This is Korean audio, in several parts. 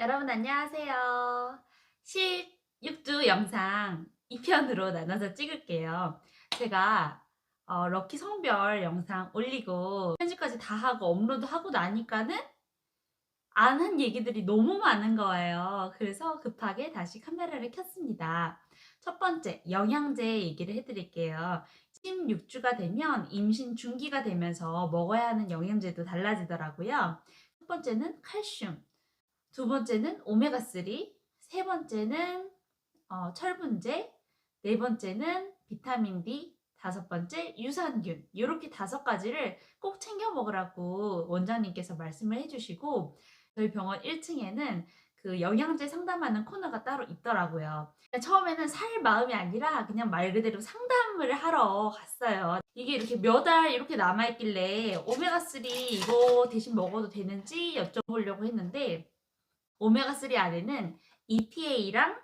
여러분 안녕하세요. 16주 영상 2편으로 나눠서 찍을게요. 제가 어, 럭키 성별 영상 올리고 편집까지 다 하고 업로드하고 나니까는 안 한 얘기들이 너무 많은 거예요. 그래서 급하게 다시 카메라를 켰습니다. 첫 번째, 영양제 얘기를 해드릴게요. 16주가 되면 임신 중기가 되면서 먹어야 하는 영양제도 달라지더라고요. 첫 번째는 칼슘, 두 번째는 오메가3, 세 번째는 어, 철분제, 네 번째는 비타민 D, 다섯 번째 유산균. 이렇게 다섯 가지를 꼭 챙겨 먹으라고 원장님께서 말씀을 해주시고 저희 병원 1층에는 그 영양제 상담하는 코너가 따로 있더라고요. 처음에는 살 마음이 아니라 그냥 말 그대로 상담을 하러 갔어요. 이게 이렇게 몇알 이렇게 남아있길래 오메가3 이거 대신 먹어도 되는지 여쭤보려고 했는데 오메가3 안에는 EPA랑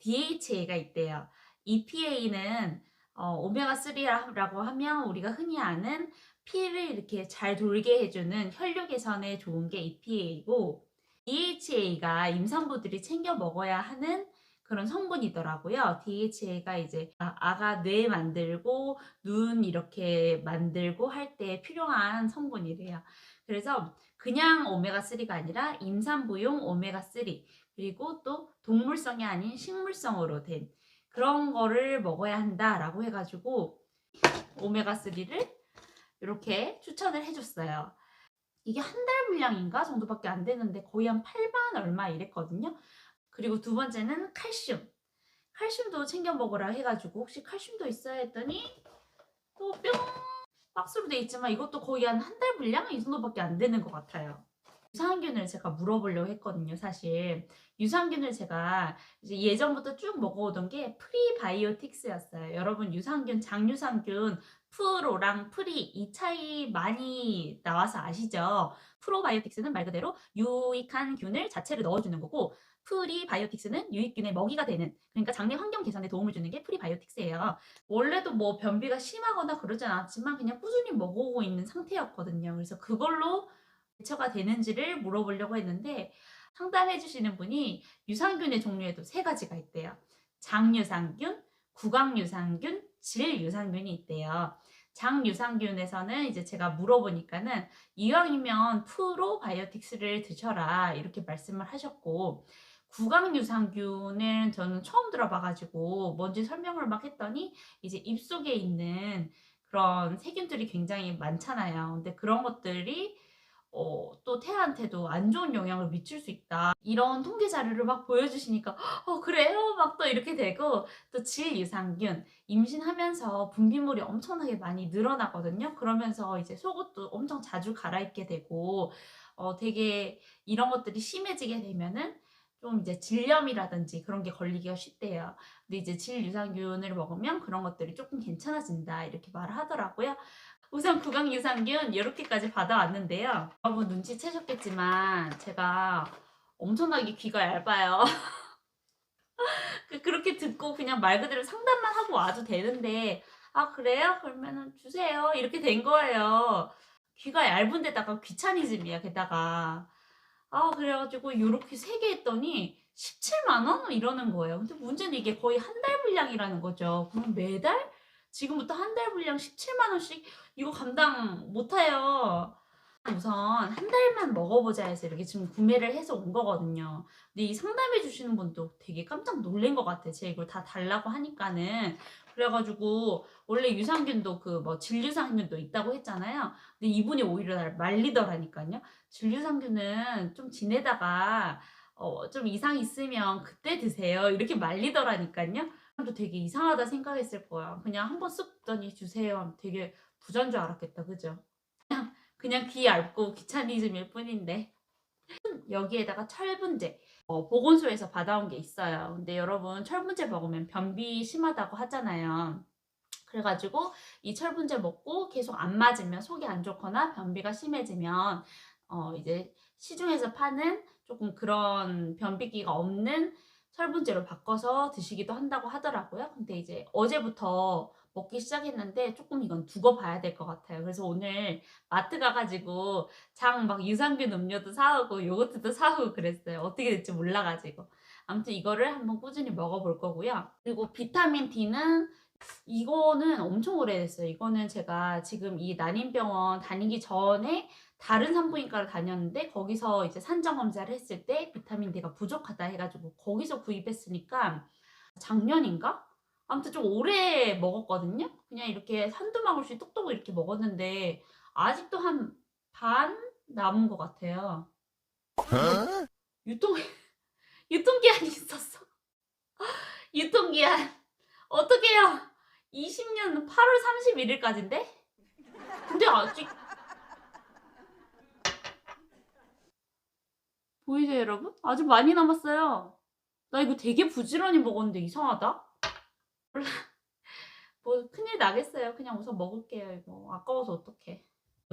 DHA가 있대요. EPA는 어, 오메가3라고 하면 우리가 흔히 아는 피를 이렇게 잘 돌게 해주는 혈류 개선에 좋은 게 EPA이고 DHA가 임산부들이 챙겨 먹어야 하는 그런 성분이더라고요. DHA가 이제 아- 아가 뇌 만들고 눈 이렇게 만들고 할 때 필요한 성분이래요. 그래서 그냥 오메가3가 아니라 임산부용 오메가3 그리고 또 동물성이 아닌 식물성으로 된 그런 거를 먹어야 한다라고 해가지고 오메가3를 이렇게 추천을 해줬어요. 이게 한 달 분량인가 정도밖에 안 되는데 거의 한 8만 얼마 이랬거든요. 그리고 두 번째는 칼슘. 칼슘도 챙겨 먹으라 해가지고 혹시 칼슘도 있어야 했더니 또 뿅 박스로 돼 있지만 이것도 거의 한 한 달 분량 이 정도밖에 안 되는 것 같아요. 유산균을 제가 물어보려고 했거든요, 사실. 유산균을 제가 예전부터 쭉 먹어오던 게 프리바이오틱스였어요. 여러분 유산균, 장유산균, 프로랑 프리 이 차이 많이 나와서 아시죠? 프로바이오틱스는 말 그대로 유익한 균을 자체를 넣어주는 거고 프리바이오틱스는 유익균의 먹이가 되는 그러니까 장내 환경 개선에 도움을 주는 게 프리바이오틱스예요. 원래도 뭐 변비가 심하거나 그러진 않았지만 그냥 꾸준히 먹어오고 있는 상태였거든요. 그래서 그걸로 대처가 되는지를 물어보려고 했는데 상담해 주시는 분이 유산균의 종류에도 세 가지가 있대요. 장유산균, 구강유산균, 질유산균이 있대요. 장유산균에서는 이제 제가 물어보니까는 이왕이면 프로바이오틱스를 드셔라 이렇게 말씀을 하셨고 구강유산균은 저는 처음 들어봐가지고 뭔지 설명을 막 했더니 이제 입속에 있는 그런 세균들이 굉장히 많잖아요. 근데 그런 것들이 어, 또 태아한테도 안 좋은 영향을 미칠 수 있다. 이런 통계 자료를 막 보여주시니까, 어, 그래요? 막 또 이렇게 되고, 또 질유산균, 임신하면서 분비물이 엄청나게 많이 늘어나거든요. 그러면서 이제 속옷도 엄청 자주 갈아입게 되고, 어, 되게 이런 것들이 심해지게 되면은 좀 이제 질염이라든지 그런 게 걸리기가 쉽대요. 근데 이제 질유산균을 먹으면 그런 것들이 조금 괜찮아진다. 이렇게 말을 하더라고요. 우선 구강 유산균 이렇게까지 받아왔는데요. 여러분 눈치채셨겠지만 제가 엄청나게 귀가 얇아요. 그- 그렇게 듣고 그냥 말 그대로 상담만 하고 와도 되는데 아 그래요? 그러면은 주세요. 이렇게 된 거예요. 귀가 얇은 데다가 귀차니즘이야 게다가 아 그래가지고 이렇게 세 개 했더니 17만 원 이러는 거예요. 근데 문제는 이게 거의 한 달 분량이라는 거죠. 그럼 매달 지금부터 한 달 분량 17만 원씩 이거 감당 못해요. 우선 한 달만 먹어보자 해서 이렇게 지금 구매를 해서 온 거거든요. 근데 이 상담해 주시는 분도 되게 깜짝 놀란 것 같아. 제 이걸 다 달라고 하니까는. 그래가지고 원래 유산균도 그뭐 질유산균도 있다고 했잖아요. 근데 이분이 오히려 날 말리더라니까요. 질유산균은 좀 지내다가 어, 좀 이상 있으면 그때 드세요. 이렇게 말리더라니까요. 또 되게 이상하다 생각했을 거야. 그냥 한번 쓱 더니 주세요. 되게 부자인 줄 알았겠다. 그죠? 그냥, 그냥 귀 얇고 귀차니즘일 뿐인데. 여기에다가 철분제. 어, 보건소에서 받아온 게 있어요. 근데 여러분 철분제 먹으면 변비 심하다고 하잖아요. 그래가지고 이 철분제 먹고 계속 안 맞으면 속이 안 좋거나 변비가 심해지면 어, 이제 시중에서 파는 조금 그런 변비기가 없는 철분제로 바꿔서 드시기도 한다고 하더라고요. 근데 이제 어제부터 먹기 시작했는데 조금 이건 두고 봐야 될 것 같아요. 그래서 오늘 마트 가가지고 장 막 유산균 음료도 사오고 요거트도 사오고 그랬어요. 어떻게 될지 몰라가지고. 아무튼 이거를 한번 꾸준히 먹어볼 거고요. 그리고 비타민 D는 이거는 엄청 오래됐어요. 이거는 제가 지금 이 난임병원 다니기 전에 다른 산부인과를 다녔는데 거기서 이제 산정 검사를 했을 때 비타민 D가 부족하다 해가지고 거기서 구입했으니까 작년인가? 아무튼 좀 오래 먹었거든요. 그냥 이렇게 한두 방울씩 똑똑 이렇게 먹었는데 아직도 한 반 남은 것 같아요. 유통 유통기한이 있었어. 유통기한 어떡해요? 20년 8월 31일까지인데? 근데 아직 보이세요, 여러분? 아직 많이 남았어요. 나 이거 되게 부지런히 먹었는데 이상하다. 뭐 큰일 나겠어요. 그냥 우선 먹을게요. 이거 아까워서 어떡해.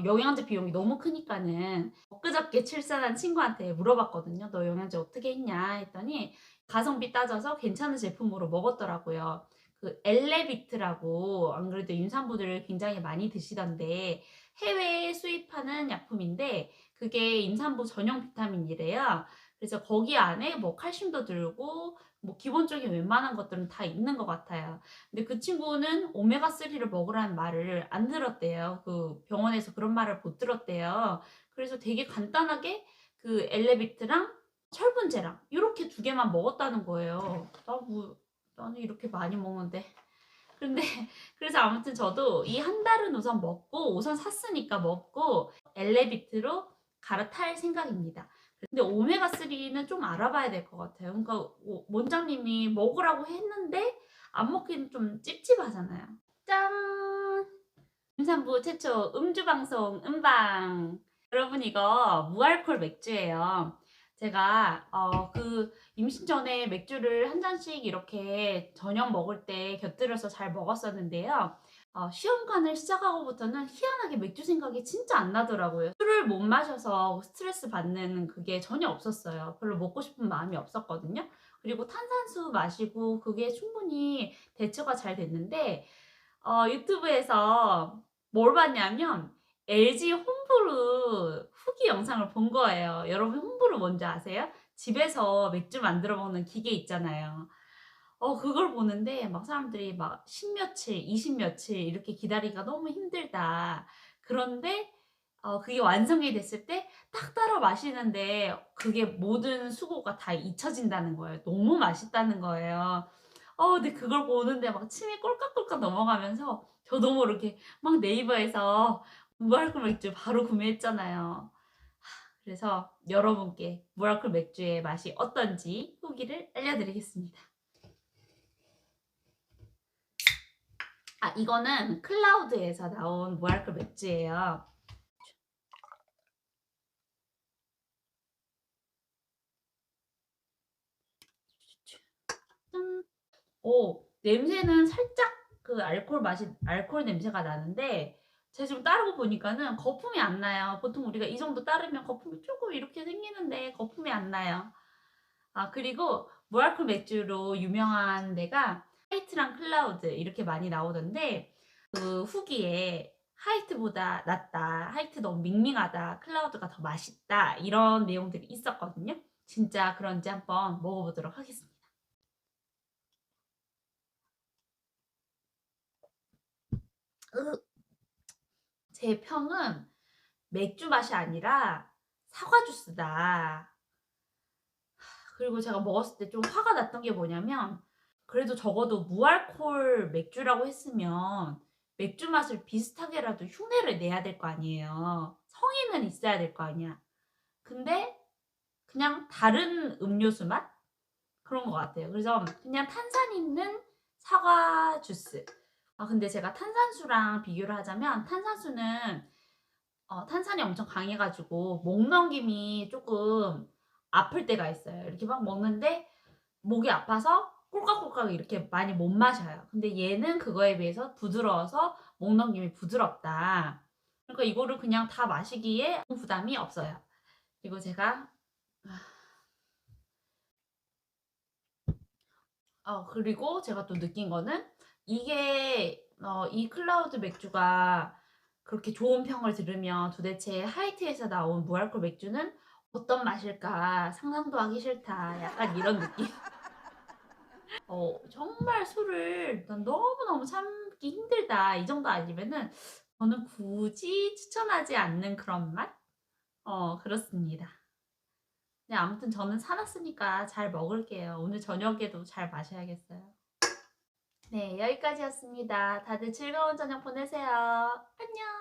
영양제 비용이 너무 크니까는 엊그저께 출산한 친구한테 물어봤거든요. 너 영양제 어떻게 했냐 했더니 가성비 따져서 괜찮은 제품으로 먹었더라고요. 그 엘레비트라고 안 그래도 임산부들 굉장히 많이 드시던데 해외에 수입하는 약품인데 그게 임산부 전용 비타민이래요. 그래서 거기 안에 뭐 칼슘도 들고 뭐 기본적인 웬만한 것들은 다 있는 것 같아요. 근데 그 친구는 오메가3를 먹으라는 말을 안 들었대요. 그 병원에서 그런 말을 못 들었대요. 그래서 되게 간단하게 그 엘레비트랑 철분제랑 이렇게 두 개만 먹었다는 거예요. 나 뭐, 나는 이렇게 많이 먹는데. 근데 그래서 아무튼 저도 이 한 달은 우선 먹고 우선 샀으니까 먹고 엘레비트로 갈아탈 생각입니다. 근데 오메가3는 좀 알아봐야 될 것 같아요. 그러니까 오- 원장님이 먹으라고 했는데 안 먹기는 좀 찝찝하잖아요. 짠! 임산부 최초 음주 방송 음방. 여러분 이거 무알콜 맥주예요. 제가 어, 그 임신 전에 맥주를 한 잔씩 이렇게 저녁 먹을 때 곁들여서 잘 먹었었는데요. 어, 시험관을 시작하고부터는 희한하게 맥주 생각이 진짜 안 나더라고요. 술을 못 마셔서 스트레스 받는 그게 전혀 없었어요. 별로 먹고 싶은 마음이 없었거든요. 그리고 탄산수 마시고 그게 충분히 대처가 잘 됐는데 어, 유튜브에서 뭘 봤냐면 LG 홈브루 후기 영상을 본 거예요. 여러분 홈브루 뭔지 아세요? 집에서 맥주 만들어 먹는 기계 있잖아요. 어, 그걸 보는데 막 사람들이 막 10며칠, 20며칠 이렇게 기다리기가 너무 힘들다. 그런데 어, 그게 완성이 됐을 때 딱 따라 마시는데 그게 모든 수고가 다 잊혀진다는 거예요. 너무 맛있다는 거예요. 어, 근데 그걸 보는데 막 침이 꼴깍꼴깍 넘어가면서 저도 모르게 막 네이버에서 무알콜 맥주 바로 구매했잖아요. 하, 그래서 여러분께 무알콜 맥주의 맛이 어떤지 후기를 알려드리겠습니다. 아, 이거는 클라우드에서 나온 무알콜 맥주예요. 짠. 오, 냄새는 살짝 그 알코올 맛이, 알코올 냄새가 나는데, 제가 지금 따르고 보니까는 거품이 안 나요. 보통 우리가 이 정도 따르면 거품이 조금 이렇게 생기는데, 거품이 안 나요. 아, 그리고 무알콜 맥주로 유명한 데가 하이트랑 클라우드 이렇게 많이 나오던데, 그 후기에 하이트보다 낫다, 하이트 너무 밍밍하다, 클라우드가 더 맛있다, 이런 내용들이 있었거든요. 진짜 그런지 한번 먹어보도록 하겠습니다. 으, 제 평은 맥주 맛이 아니라 사과 주스다. 그리고 제가 먹었을 때 좀 화가 났던 게 뭐냐면, 그래도 적어도 무알콜 맥주라고 했으면 맥주 맛을 비슷하게라도 흉내를 내야 될 거 아니에요. 성의는 있어야 될 거 아니야. 근데 그냥 다른 음료수 맛? 그런 것 같아요. 그래서 그냥 탄산 있는 사과 주스. 아, 근데 제가 탄산수랑 비교를 하자면 탄산수는 어, 탄산이 엄청 강해가지고 목 넘김이 조금 아플 때가 있어요. 이렇게 막 먹는데 목이 아파서 꼴깍꼴깍 이렇게 많이 못 마셔요. 근데 얘는 그거에 비해서 부드러워서 목 넘김이 부드럽다. 그러니까 이거를 그냥 다 마시기에 부담이 없어요. 그리고 제가 어, 그리고 제가 또 느낀 거는 이게 어, 이 클라우드 맥주가 그렇게 좋은 평을 들으면 도대체 하이트에서 나온 무알콜 맥주는 어떤 맛일까 상상도 하기 싫다. 약간 이런 느낌. 어, 정말 술을 난 너무너무 참기 힘들다. 이 정도 아니면은 저는 굳이 추천하지 않는 그런 맛? 어, 그렇습니다. 네, 아무튼 저는 사놨으니까 잘 먹을게요. 오늘 저녁에도 잘 마셔야겠어요. 네, 여기까지였습니다. 다들 즐거운 저녁 보내세요. 안녕.